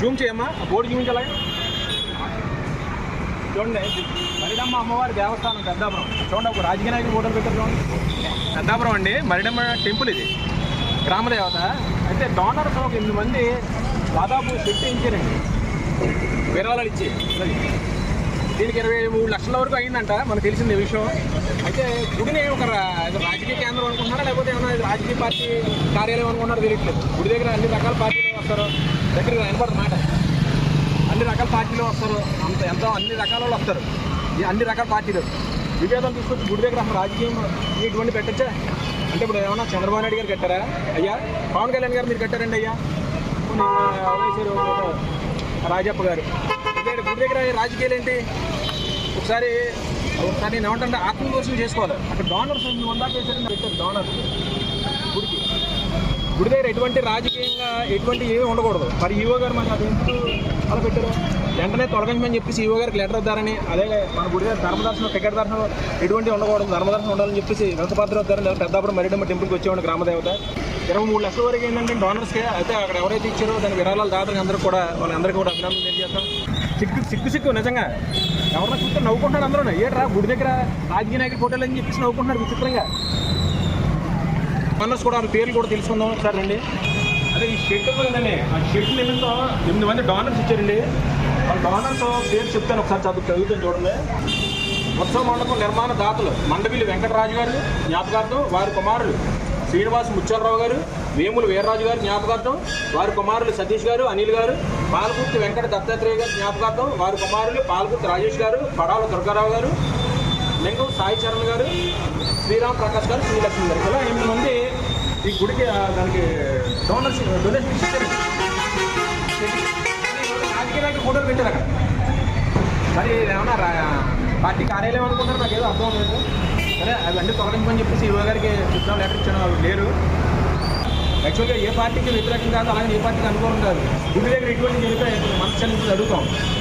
Zoom చేయమ్మా. ఆ board చూపించాలి చూడండి మరిడమ్మ అమ్మవారి దేవస్థానం పెద్దాపురం. చూడండి ఒక రాజకీయ నాయకులు ఫోటోలు పెట్టారు చూడండి. పెద్దాపురం అండి మరిడమ్మ టెంపుల్ ఇది. గ్రామదేవత అయితే డోనర్స్ ఒక ఎనిమిది మంది దాదాపు సెట్ ఇచ్చారండి విరాళాలు ఇచ్చి. దీనికి ఇరవై మూడు లక్షల వరకు అయిందంట మనకు తెలిసింది ఈ విషయం. అయితే గుడిని ఒక రాజకీయ కేంద్రం అనుకుంటున్నారా? లేకపోతే ఏమైనా రాజకీయ పార్టీ కార్యాలయం అనుకుంటున్నారో? తెలియట్లేదు. గుడి దగ్గర అన్ని రకాల పార్టీలు వస్తారు. దగ్గర వినపడదు మాట. అన్ని రకాల పార్టీలు వస్తారు. అంత ఎంతో అన్ని రకాల వాళ్ళు వస్తారు. ఈ అన్ని రకాల పార్టీలు. విభేదం తీసుకొచ్చి గుడి దగ్గర అసలు రాజకీయం ఇటువంటి పెట్టచ్చా? అంటే ఇప్పుడు ఏమన్నా చంద్రబాబు నాయుడు గారు కట్టారా? అయ్యా పవన్ కళ్యాణ్ గారు మీరు కట్టారండి అయ్యా? కొన్ని రాజప్ప గారు. ఇక్కడ గుడి దగ్గర రాజకీయాలు ఏంటి? ఒకసారి ఒకసారి నేను ఏమంటే ఆత్మదర్శనం చేసుకోవాలి. అక్కడ డోనర్స్ వందాక వేసారు పెట్టారు డోనర్స్ గుడికి. గుడి దగ్గర ఎటువంటి రాజకీయంగా ఎటువంటి ఏమీ ఉండకూడదు. మరి ఈవో గారు మనకి అది ఎందుకు అలా పెట్టారు? వెంటనే తొలగించమని చెప్పేసి ఈవో గారికి లెటర్ ఇద్దారని అదే మన గుడి దగ్గర ధర్మదర్శనం టికెట్ దర్శనం ఎటువంటి ఉండకూడదు. ధర్మదర్శనం ఉండాలని చెప్పేసి వెంకటభద్ర వద్దారని పెద్దాపురం మరిడమ్మ టెంపుల్కి వచ్చేవాడు గ్రామదేవత ఇరవై మూడు లక్షల వరకు ఏంటంటే డోనర్స్కి అయితే అక్కడ ఎవరైతే ఇచ్చారో దాని విరాళాలు దాతలు అందరూ కూడా వాళ్ళందరికీ కూడా అభినందన తెలియజేస్తాం. సిగ్గు సిగ్గు సిగ్గు నిజంగా. ఎవరన్నా చూస్తే నవ్వుకుంటున్నారు అందరూ ఏట్రా గుడి దగ్గర రాజకీయ నాయకుడి ఫోటోలు అని చెప్పేసి నవ్వుకుంటున్నారు విచిత్రంగా. మనస్ కూడా వాళ్ళ పేర్లు కూడా తెలుసుకుందాం ఒకసారి అండి అదే ఈ షెడ్ ఉందండి ఆ షెడ్ నిమిత్తం ఎనిమిది మంది డోనర్స్ ఇచ్చారండి. వాళ్ళ డోనర్స్ పేరు చెప్తాను ఒకసారి చదువు చదువుతాను చూడండి. ఉత్సవ మండపం నిర్మాణ దాతలు మండవిల్లి వెంకటరాజు గారు జ్ఞాపకార్థం వారి కుమారులు. శ్రీనివాస్ ముత్యాలరావు గారు వేములు వీర్రాజు గారు జ్ఞాపకార్థం వారి కుమారులు సతీష్ గారు అనిల్ గారు పాలకుర్తి వెంకట దత్తాత్రేయ గారు జ్ఞాపకార్థం వారి కుమారులు పాలకుర్తి రాజేష్ గారు పడాల దుర్గారావు గారు లింగం సాయి చరణ్ గారు శ్రీరామ్ ప్రకాష్ గారు శ్రీలక్ష్మి గారు. ఇలా ఎనిమిది మంది ఈ గుడికి దానికి డోనర్స్ డొనేషన్ ఇచ్చారు. రాజకీయాలకి ఫోటోలు పెట్టారు అక్కడ. మరి ఏమన్నా పార్టీ కార్యాలయం అనుకుంటారు? నాకు ఏదో అర్థం లేదు సరే అవన్నీ తొలగించమని చెప్పేసి యువ గారికి చెప్తాం లెటర్ ఇచ్చాను వాళ్ళు లేరు. యాక్చువల్గా ఏ పార్టీకి వ్యతిరేకం కాదు అలాగే ఏ పార్టీకి అనుకోవడం కాదు. గుడి దగ్గర ఇటువంటి జరిగితే మనసు అడుగుతాం.